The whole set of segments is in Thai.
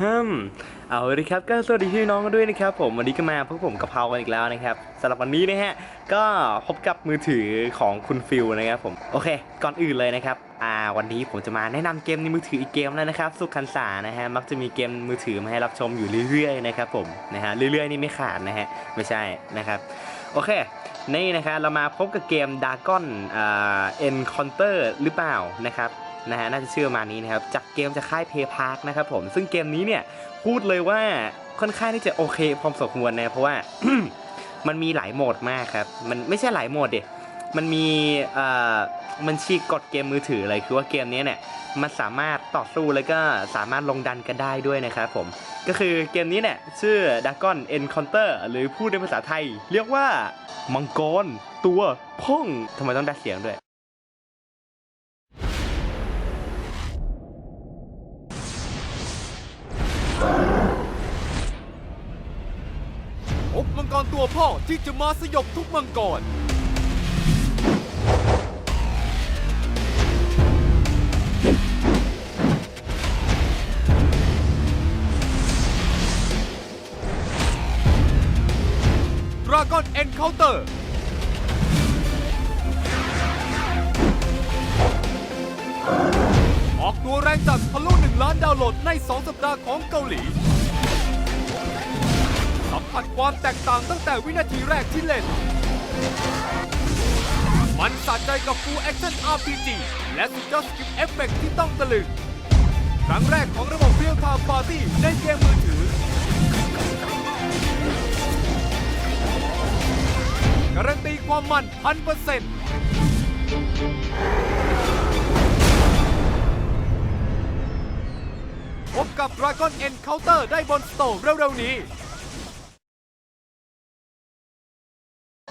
ฮึมเอาเลยครับก็สวัสดีพี่น้องกันด้วยนะครับ ผมวันนี้ก็มาพวกผมกะเพรากันอีกแล้วนะครับสำหรับวันนี้นะฮะก็พบกับมือถือของคุณฟิลนะครับผมโอเค ก่อนอื่นเลยนะครับอ่าวันนี้ผมจะมาแนะนำเกมในมือถืออีกเกมแล้วนะครับสุขันสานะฮะมักจะมีเกมมือถือมาให้รับชมอยู่เรื่อยๆนะครับผมนะฮะเรื่อยๆนี่ไม่ขาดนะฮะไม่ใช่นะครับโอเคนี่นะครับเรามาพบกับเกม d a g o n อ่า Encounter หรือเปล่านะครับ นะฮะน่าจะชื่อมานี้นะครับจากเกมจากค่าย Play Park นะครับผมซึ่งเกมนี้เนี่ยพูดเลยว่าค่อนข้างที่จะโอเคพอสมควรนะเพราะว่ามันมีหลายโหมดมากครับ มันไม่ใช่หลายโหมดเด็มันมีเอ่อมันชีกกดเกมมือถืออะไรคือว่าเกมนี้เนี่ยมันสามารถต่อสู้แล้วก็สามารถลงดันกันได้ด้วยนะครับผม ก็คือเกมนี้เนี่ยชื่อ Dragon Encounter หรือพูดในภาษาไทย เรียกว่ามังกรตัวพ่องทำไมต้องดัดเสียงด้วย พบมังกรตัวพ่อที่จะมาสยบทุกมังกร Dragon Encounter ออ ออกตัวแรงจัดทะลุ1ล้านดาวน์โหลดใน 2 สัปดาห์ของเกาหลี สัมผัสความแตกต่างตั้งแต่วินาทีแรกที่เล่น มันสะใจกับ Full Action RPG และสุดยอดสกิปเอฟเฟกที่ต้องตะลึง ครั้งแรกของระบบเรียลไทม์ปาร์ตี้ในเกมมือถือ การันตีความมัน 100% พบกับ Dragon Encounter ได้บนสโตร์เร็วๆนี้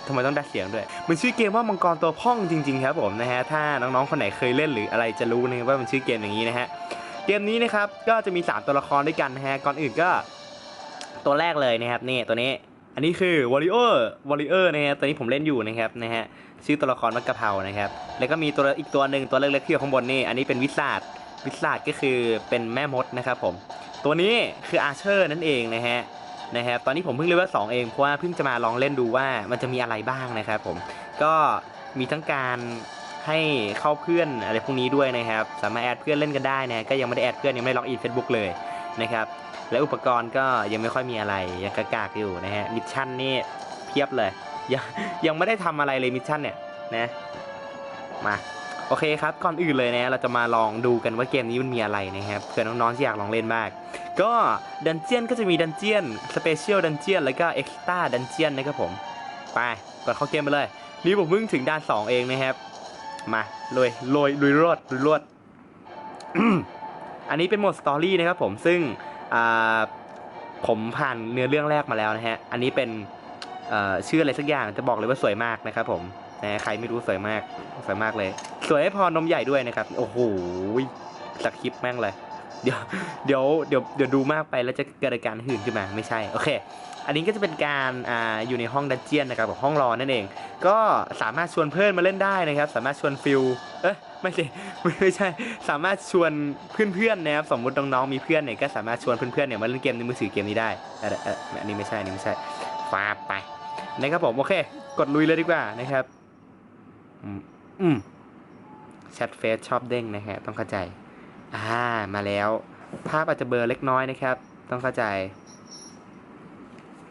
ทำไมต้องดัดเสียงด้วย มันชื่อเกมว่ามังกรตัวพ่องจริงๆครับผมนะฮะ ถ้าน้องๆ คนไหนเคยเล่นหรืออะไรจะรู้นะครับว่ามันชื่อเกมอย่างนี้นะฮะ เกมนี้นะครับก็จะมี 3 ตัวละครด้วยกันนะฮะ ก่อนอื่นก็ ตัวแรกเลยนะครับนี่ตัวนี้ อันนี้คือวอริเออร์วอริเออร์นะฮะ ตัวนี้ผมเล่นอยู่นะครับนะฮะ ชื่อตัวละครว่ากะเพรานะครับ แล้วก็มีตัวอีกตัวหนึ่งตัวเล็กๆที่อยู่ข้างบนนี่ อันนี้เป็นวิสาด วิสาดก็คือเป็นแม่มดนะครับผม ตัวนี้คืออาเชอร์นั่นเองนะฮะนะครับตอนนี้ผมเพิ่งเลเวลสองเองเพราะว่าเพิ่งจะมาลองเล่นดูว่ามันจะมีอะไรบ้างนะครับผมก็มีทั้งการให้เข้าเพื่อนอะไรพวกนี้ด้วยนะครับ สามารถแอดเพื่อนเล่นกันได้นะก็ยังไม่ได้แอดเพื่อนยังไม่ได้ล็อกอินเฟซบุ๊กเลยนะครับและอุปกรณ์ก็ยังไม่ค่อยมีอะไรยังกากากๆอยู่นะฮะมิชชั่นนี่เพียบเลยยังยังไม่ได้ทำอะไรเลยมิชชั่นเนี่ยนะมา โอเคครับ ก่อนอื่นเลยนะเราจะมาลองดูกันว่าเกมนี้มันมีอะไรนะครับเผื่อน้องๆที่อยากลองเล่นมาก ก็ดันเจียนก็จะมีดันเจียนสเปเชียลดันเจียนแล้วก็เอ็กซ์ต้าดันเจียนนะครับผม ไปกดเข้าเกมไปเลย นี่ผมเพิ่งถึงด่าน2 เองนะครับ มาลยลุยลุยรวดลุยรวดอันนี้เป็นโหมดสตอรี่นะครับผมซึ่งผมผ่านเนื้อเรื่องแรกมาแล้วนะฮะ อันนี้เป็นเชื่ออะไรสักอย่างจะบอกเลยว่าสวยมากนะครับผม นะใครไม่รู้สวยมากสวยมากเลย สวยไม่พอนมใหญ่ด้วยนะครับ โอ้โหสคริปต์แม่งเลย เดี๋ยวเดี๋ยวเดี๋ยวเดี๋ยวดูมากไปแล้วจะเกิดอาการหื่นขึ้นมาไม่ใช่โอเค อันนี้ก็จะเป็นการอ่าอยู่ในห้องดันเจียนนะครับห้องรอนั่นเอง ก็สามารถชวนเพื่อนมาเล่นได้นะครับ สามารถชวนฟิลเอ้ยไม่ใช่ไม่ใช่ สามารถชวนเพื่อนๆนะครับสมมุติน้องๆมีเพื่อนเนี่ยก็สามารถชวนเพื่อนๆเนี่ยมาเล่นเกมในมือถือเกมนี้ได้เอออันนี้ไม่ใช่อันนี้ไม่ใช่ฟาไปนะครับผมโอเค กดลุยเลยดีกว่านะครับ อืมแชทเฟซชอบเด้งนะฮะต้องเข้าใจ อ่า มาแล้ว ภาพอาจจะเบลอเล็กน้อยนะครับ ต้องเข้าใจ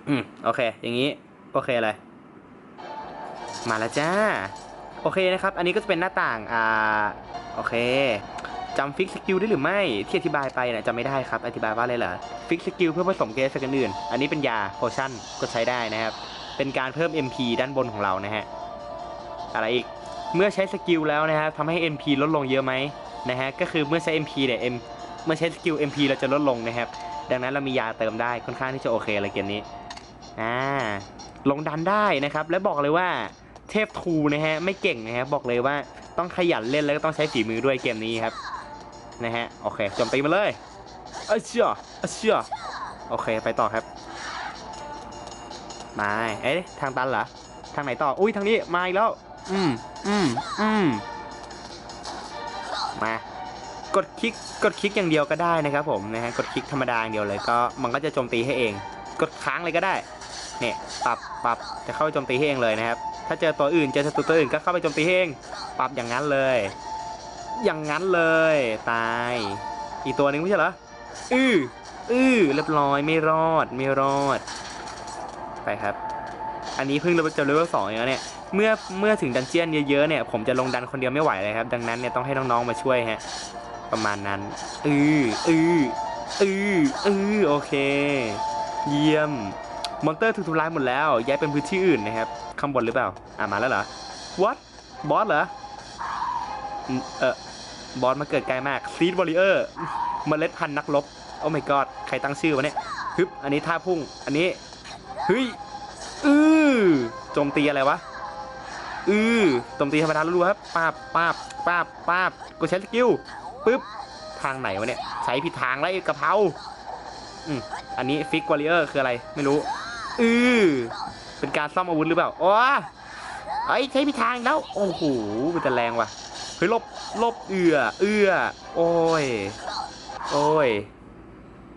อืมโอเค อย่างนี้ โอเคเลยมาแล้วจ้า โอเคนะครับ อันนี้ก็จะเป็นหน้าต่าง อ่า โอเคจำฟิกสกิลได้หรือไม่ ที่อธิบายไปนะจำไม่ได้ครับ อธิบายว่าอะไรเหรอฟิกสกิลเพื่อผสมเกสกันอื่น อันนี้เป็นยาโพชั่นก็ใช้ได้นะครับ เป็นการเพิ่ม MP ด้านบนของเรานะฮะ อะไรอีก เมื่อใช้สกิลแล้วนะครับทำให้ MP ลดลงเยอะไหมนะฮะก็คือเมื่อใช้ MP เนี่ย M เมื่อใช้สกิล MP เราจะลดลงนะครับ ดังนั้นเรามียาเติมได้ค่อนข้างที่จะโอเคเลยเกมนี้อ่าลงดันได้นะครับ และบอกเลยว่าเทพทูนะฮะไม่เก่งนะครับอกเลยว่าต้องขยันเล่นแล้วก็ต้องใช้ฝีมือด้วยเกมนี้ครับนะฮะโอเคจมตีมาเลยเอ้ยเชี่ยเอ้ยเชี่ยโอเคไปต่อครับมาเอ๊ะทางตันเหรอทางไหนต่ออุ้ยทางนี้มาอีกแล้ว อืมอืมอืมมากดคลิกกดคลิกอย่างเดียวก็ได้นะครับผมนะฮะกดคลิกธรรมดาอย่างเดียวเลยก็มันก็จะโจมตีให้เอง กดค้างเลยก็ได้เนี่ยปรับปรับจะเข้าไปโจมตีให้เองเลยนะครับ ถ้าเจอตัวอื่นเจอศัตรูตัวอื่นก็เข้าไปโจมตีให้เอง ปรับอย่างนั้นเลย อย่างนั้นเลยตาย อีกตัวหนึ่งไม่ใช่เหรออืออือเรียบร้อยไม่รอดไม่รอดไปครับ อันนี้เพิ่งเราจะเลเวลสองเองเนี่ย เมื่อเมื่อถึงดันเจียนเยอะๆเนี่ยผมจะลงดันคนเดียวไม่ไหวเลยครับ ดังนั้นเนี่ยต้องให้น้องๆมาช่วยฮะประมาณนั้นอืออืออืออือโอเค เยี่ยมมอนเตอร์ถูกทำลายหมดแล้ว ย้ายเป็นพื้นที่อื่นนะครับข้างบนหรือเปล่าอ่ามาแล้วเหรอ what บอสเหรอเออบอสมาเกิดไกลมากซีดวอริเออร์เมล็ดพันธุ์นักรบโอ้ my god ใครตั้งชื่อวะเนี่ยฮึบอันนี้ท่าพุ่งอันนี้เฮ้ยอือโจมตีอะไรวะ อือโจมตีธรรมดารัวๆครับป้าบป้าบป้าบป้าบกูใช้สกิลปึ๊บทางไหนวะเนี่ยใช้ผิดทางแล้วไอ้กะเพราอืมอันนี้ฟิกวอริเออร์คืออะไรไม่รู้อือเป็นการซ่อมอาวุธหรือเปล่าโอ้ไอ้ยใช้ผิดทางอีกแล้วโอ้โหมันจะแรงว่ะเฮ้ยหลบหลบเอือเอือโอ้ยโอ้ย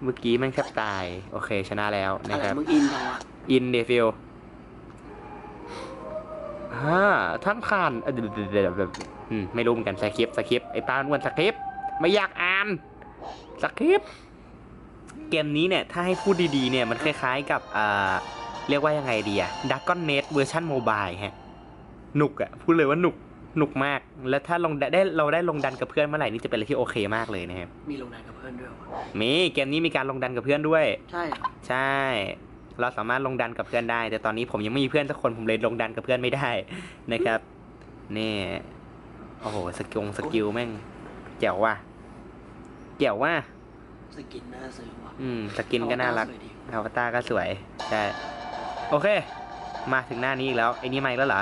เมื่อกี้แม่งแทบตาย โอเคชนะแล้วอะนะไรครับมึงอินจังวะอินเดฟิล ฮ่าท่านผ่านเอ่อเดี๋ยวเดี๋ยวเดี๋ยวเดี๋ยวอืมไม่รู้เหมือนกันสคริปต์สคริปต์ไอ้ปลาอ้วนสคริปต์ไม่อยากอ่านสคริปต์เกมนี้เนี่ย ถ้าให้พูดดีๆเนี่ย มันคล้ายๆกับอ่าเรียกว่ายังไงดีอะดักก้อนเนตเวอร์ชันโมบายฮะหนุกอะพูดเลยว่าหนุกหนุกมาก แล้วถ้าลงได้เราได้ลงดันกับเพื่อนเมื่อไหร่นี่จะเป็นอะไรที่โอเคมากเลยนะครับมีลงนายกับเพื่อนด้วยวะมีเกมนี้มีการลงดันกับเพื่อนด้วย ใช่เหรอใช่ เราสามารถลงดันกับเพื่อนได้ แต่ตอนนี้ผมยังไม่มีเพื่อนสักคนผมเลยลงดันกับเพื่อนไม่ได้นะครับนี่โอ้โหสกิลสกิลแม่งแจ๋วว่ะแจ๋วว่ะสกินน่าซื้อวะอืมสกินก็น่ารักเอวตสวยดีอวตารก็สวยใช่โอเค มาถึงหน้านี้อีกแล้วไอ้นี่ไม่แล้วเหรอ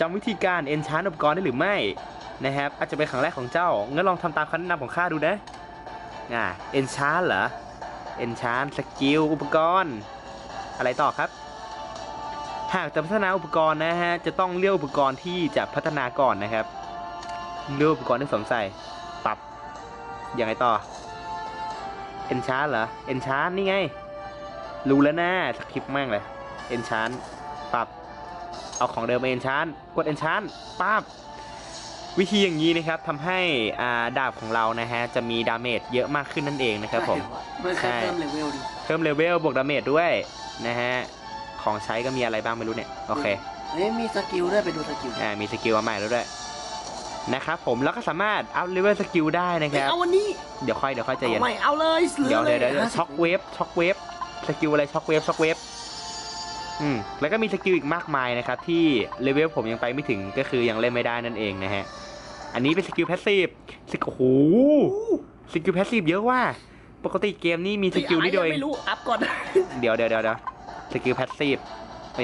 จำวิธีการเอนชานอุปกรณ์ได้หรือไม่นะครับ อาจจะเป็นครั้งแรกของเจ้างั้นลองทำตามคำแนะนำของข้าดูนะอ่าเอนชานเหรอเอนชานสกิลอุปกรณ์ อะไรต่อครับ หากจะพัฒนาอุปกรณ์นะฮะจะต้องเลือกอุปกรณ์ที่จะพัฒนาก่อนนะครับเลือกอุปกรณ์ที่สวมใส่ปรับย่างไรต่อเอนชานเหรอเอนชานนี่ไง รู้แล้วนะสคริปต์แม่งเลยเอนชานปรับเอาของเดิมมาเอนชานกดเอนชานปั๊บ วิธีอย่างนี้นะครับทำให้อ่าดาบของเรานะฮะจะมีดาเมจเยอะมากขึ้นนั่นเองนะครับผมใช่วะมันแค่เพิ่มเลเวลดิเพิ่มเลเวลบวกดาเมจด้วยนะฮะของใช้ก็มีอะไรบ้างไม่รู้เนี่ยโอเคเฮ้ยมีสกิลด้วยไปดูสกิลดิอ่ามีสกิลมาใหม่แล้วด้วยนะครับผมแล้วก็สามารถอัพเลเวลสกิลได้นะคเฮ้ยรับเอาวันนี้เดี๋ยวค่อยเดี๋ยวค่อยใจเย็นเอาใหม่เอาเลยซื้อเดี๋ยวเลเดี๋ยวเดี๋ยวห้าสิบช็อกเวฟช็อกเวฟสกิลอะไรช็อกเวฟช็อกเวฟอืมแล้วก็มีสกิลอีกมากมายนะครับที่เลเวลผมยังไปไม่ถึงก็คือยังเล่นไม่ได้นั่นเองนะฮะ อันนี้เป็นสกิลแพสซีฟสกิลโอ้โหสกิลแพสซีฟเยอะว่า ปกติเกมนี้มีสกิลนิดเดียวเองไม่รู้อัพก่อนเดี๋ยวเดี๋ยวเดี๋ยวเดี๋ยวสกิลแพสซีฟ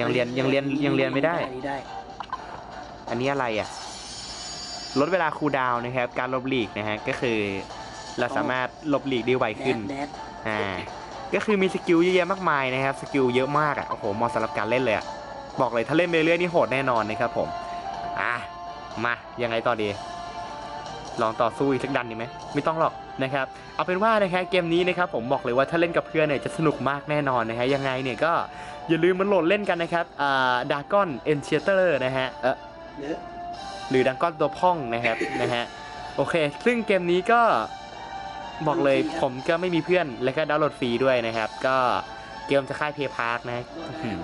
ยังเรียนยังเรียนยังเรียนไม่ได้ อันนี้ได้อันนี้อะไรอะ ลดเวลาคูลดาวน์นะครับ การลบหลีกนะฮะ ก็คือ เราสามารถลบหลีกได้ไวขึ้นแดดอ่า ก็คือมีสกิลเยอะแยะมากมายนะครับ สกิลเยอะมากอะ โอ้โหเหมาะสำหรับการเล่นเลยอะ บอกเลยถ้าเล่นไปเรื่อยๆนี่โหดแน่นอนนะครับผม อะ มา ยังไงต่อดี ลองต่อสู้อีกสักดันดีไหมไม่ต้องหรอกนะครับเอาเป็นว่านะครับเกมนี้นะครับผมบอกเลยว่าถ้าเล่นกับเพื่อนเนี่ยจะสนุกมากแน่นอนนะฮะยังไงเนี่ยก็อย่าลืมมันโหลดเล่นกันนะครับอ่าดากอนเอนเชเตอร์นะฮะเออเนื้อหรือดังก้อนตัวพ่องนะครับนะฮะโอเค ซึ่งเกมนี้ก็บอกเลยผมก็ไม่มีเพื่อนและก็ดาวน์โหลดฟรีด้วยนะครับ ก็เกมจะค่ายเพย์พาร์คนะอื้อหือ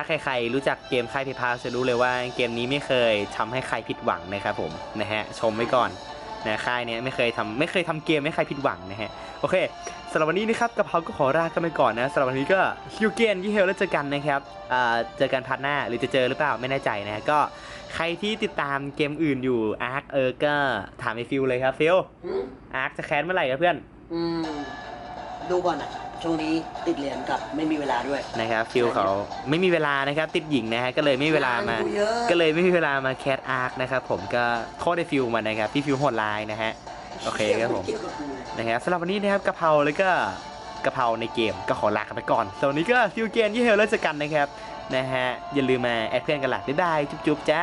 ถ้าใครๆรู้จักเกมค่ายเพย์พาร์คจะรู้เลยว่าเกมนี้ไม่เคยทำให้ใครผิดหวังนะครับผมนะฮะชมไว้ก่อนนะค่ายเนี้ยไม่เคยทำไม่เคยทำเกมให้ใครผิดหวังนะฮะโอเคสำหรับวันนี้นะครับกะเพราก็ขอลากันไปก่อนนะสำหรับวันนี้ก็คิวเกนยี่เฮลแล้วเจอกันนะครับอ่าเจอกันพัดหน้าหรือจะเจอหรือเปล่าไม่แน่ใจนะฮะก็ใครที่ติดตามเกมอื่นอยู่อาร์คเออก็ถามไอฟิลเลยครับฟิลอืมอาร์คจะแคสเมื่อไหร่ครับเพื่อนอืมดูก่อนอะ ช่วงนี้ติดเรียนกับไม่มีเวลาด้วย นะครับฟิลเขาไม่มีเวลานะครับ ติดหญิงนะฮะก็เลยไม่มีเวลามา งนกูเยอะก็เลยไม่มีเวลามาแคสอาร์คนะครับผมก็โทษไอฟิลมานะครับพี่ฟิลโหดไลน์นะฮะโอเคครับผมเกี่ยวกับกูเลยนะครับสำหรับวันนี้นะครับกะเพราแล้วก็กะเพราในเกมก็ขอลากันไปก่อนส่วนวันนี้ก็ฟิลเกมยี่เฮลแล้วเจอกันนะครับนะฮะอย่าลืมมาแอดเพื่อนกันหลักบ๊ายบายจุ๊บๆจ้า